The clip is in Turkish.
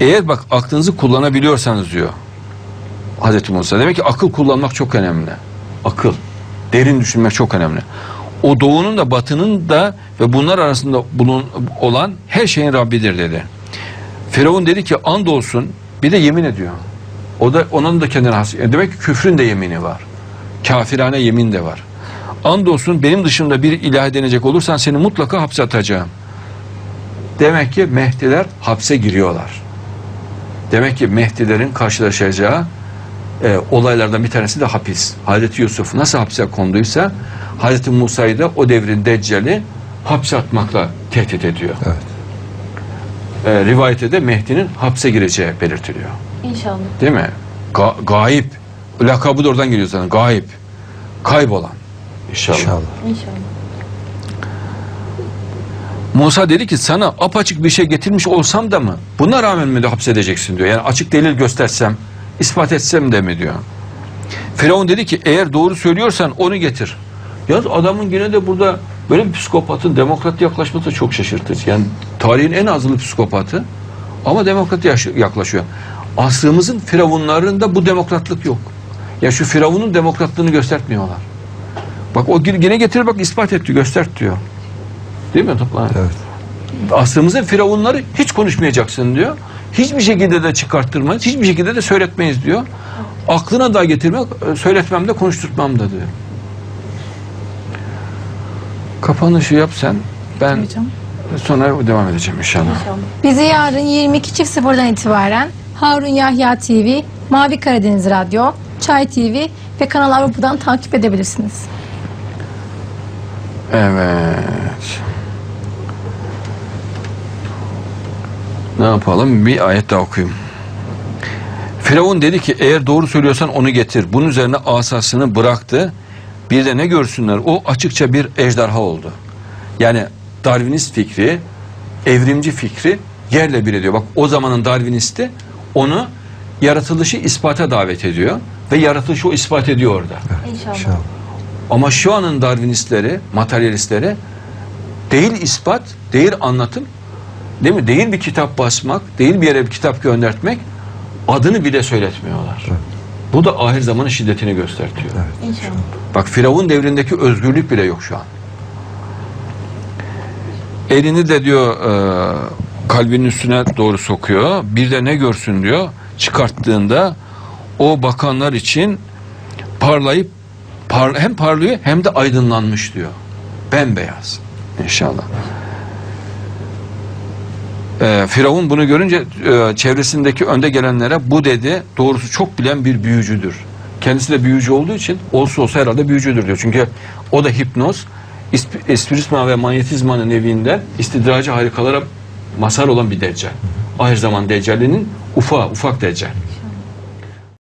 Eğer bak aklınızı kullanabiliyorsanız diyor Hazreti Musa. Demek ki akıl kullanmak çok önemli. Akıl. Derin düşünmek çok önemli. O doğunun da batının da ve bunlar arasında bulun, olan her şeyin Rabbidir dedi. Firavun dedi ki andolsun bir de yemin ediyor. O da onun da kendine has. yani Demek ki küfrün de yemini var. Kafirane yemin de var. Andolsun benim dışımda bir ilah edinecek olursan seni mutlaka hapse atacağım. Demek ki Mehdiler hapse giriyorlar. Demek ki Mehdilerin karşılaşacağı e, olaylardan bir tanesi de hapis. Hazreti Yusuf nasıl hapse konduysa Hazreti Musa'yı da o devrin Deccal'i hapse atmakla tehdit ediyor. Evet. E, rivayette de Mehdi'nin hapse gireceği belirtiliyor. İnşallah. Değil mi? Ga- gayip. Lakabı da oradan geliyor zaten. Gayip. Kaybolan. İnşallah. İnşallah. İnşallah. Musa dedi ki sana apaçık bir şey getirmiş olsam da mı? Buna rağmen mi de hapsedeceksin diyor. Yani açık delil göstersem, ispat etsem de mi diyor. Firavun dedi ki eğer doğru söylüyorsan onu getir. Ya adamın yine de burada böyle bir psikopatın demokrat yaklaşması çok şaşırtıcı. Yani tarihin en azılı psikopatı ama demokrat yaklaşıyor. Asrımızın firavunlarında bu demokratlık yok. Ya şu firavunun demokratlığını göstermiyorlar. Bak o yine getir bak ispat etti göstert diyor. Değil mi toplan? Evet. Asrımızın firavunları hiç konuşmayacaksın diyor. Hiçbir şekilde de çıkarttırmayız, hiçbir şekilde de söyletmeyiz diyor. Aklına da getirmek, e, söyletmem de konuşturtmam da diyor. Kapanışı yap sen. Ben Hocam. sonra devam edeceğim inşallah. İnşallah. Bizi yarın 22.00'dan itibaren Harun Yahya TV, Mavi Karadeniz Radyo, Çay TV ve Kanal Avrupa'dan takip edebilirsiniz. Evet. Ne yapalım? Bir ayet daha okuyayım. Firavun dedi ki eğer doğru söylüyorsan onu getir. Bunun üzerine asasını bıraktı. Bir de ne görsünler? O açıkça bir ejderha oldu. Yani Darwinist fikri, evrimci fikri yerle bir ediyor. Bak o zamanın Darwinisti onu yaratılışı ispata davet ediyor. Ve yaratılışı o ispat ediyor orada. İnşallah. İnşallah. Ama şu anın Darwinistleri, materyalistleri değil ispat, değil anlatım, değil mi? Değil bir kitap basmak, değil bir yere bir kitap göndertmek, adını bile söyletmiyorlar. Evet. Bu da ahir zamanın şiddetini göstertiyor. Evet. İnşallah. Bak Firavun devrindeki özgürlük bile yok şu an. Elini de diyor e, kalbinin üstüne doğru sokuyor. Bir de ne görsün diyor. Çıkarttığında o bakanlar için parlayıp par, hem parlıyor hem de aydınlanmış diyor. Bembeyaz inşallah. E, Firavun bunu görünce e, çevresindeki önde gelenlere bu dedi doğrusu çok bilen bir büyücüdür. Kendisi de büyücü olduğu için olsa olsa herhalde büyücüdür diyor. Çünkü o da hipnoz, espiritizma ve manyetizmanın evinden istidracı harikalara mazhar olan bir deccal. Ahir zaman deccalinin ufa, ufak deccal.